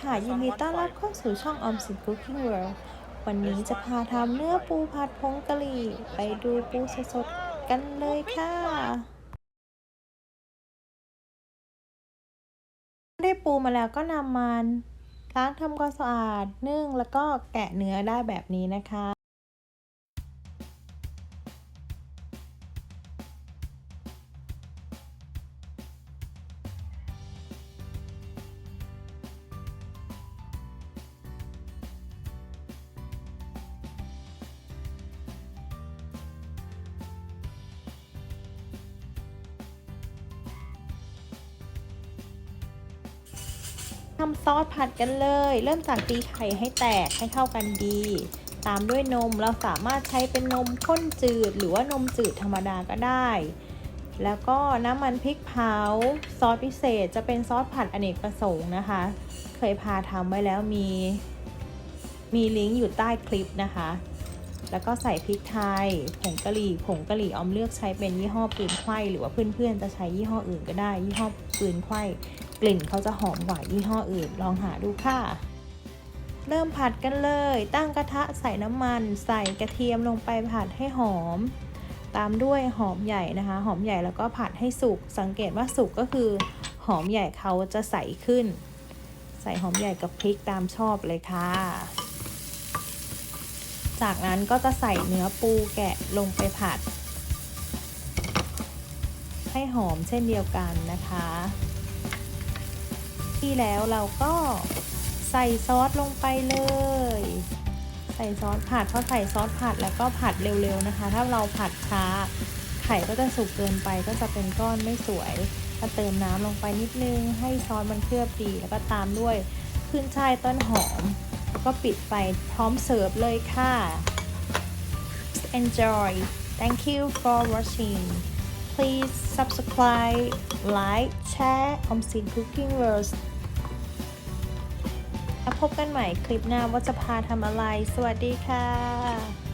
ค่ะยินดีต้อนรับเข้าสู่ช่องออมสิน Cooking World วันนี้จะพาทำเนื้อปูผัดผงกะหรี่ ไปดูปูสดๆกันเลยค่ะ ได้ปูมาแล้วก็นำมันล้างทำความสะอาดนึ่งแล้วก็แกะเนื้อได้แบบนี้นะคะ ทำซอสผัดกันเลย เริ่มจากตีไข่ให้แตกให้เข้ากันดี ตามด้วยนมเราสามารถใช้เป็นนมข้นจืด หรือว่านมจืดธรรมดาก็ได้ แล้วก็น้ำมันพริกเผาซอสพิเศษจะเป็นซอสผัดอเนกประสงค์นะคะ เคยพาทำไว้แล้วมี มีลิงก์อยู่ใต้คลิปนะคะ แล้วก็ใส่พริกไทย ผงกะหรี่ผงกะหรี่ออมเลือกใช้เป็นยี่ห้อปืนไขว้หรือว่าเพื่อนๆจะใช้ยี่ห้ออื่นก็ได้ยี่ห้อปืนไขว้ กลิ่นเขาจะหอมกว่ายี่ห้ออื่น ลองหาดูค่ะ เริ่มผัดกันเลย ตั้งกระทะใส่น้ำมัน ใส่กระเทียมลงไปผัดให้หอม ตามด้วยหอมใหญ่นะคะ หอมใหญ่แล้วก็ผัดให้สุก สังเกตว่าสุกก็คือ หอมใหญ่เขาจะใสขึ้น ใส่หอมใหญ่กับพริกตามชอบเลยค่ะ จากนั้นก็จะใส่เนื้อปูแกะลงไปผัดให้หอมเช่นเดียวกันนะคะ ที่แล้วเราก็ใส่ซอสลงไปเลย ใส่ซอสผัดพอใส่ซอสผัดแล้วก็ผัดเร็วๆนะคะ ถ้าเราผัดช้าไข่ก็จะสุกเกินไปก็จะเป็นก้อนไม่สวยก็เติมน้ำลงไปนิดนึง ให้ซอสมันเคลือบดีแล้วก็ตามด้วยขึ้นช่ายต้นหอม ก็ปิดไฟพร้อมเสิร์ฟเลยค่ะ enjoy thank you for watching please subscribe like share อมสิน cooking world พบกันใหม่คลิปหน้าว่าจะพาทำอะไร สวัสดีค่ะ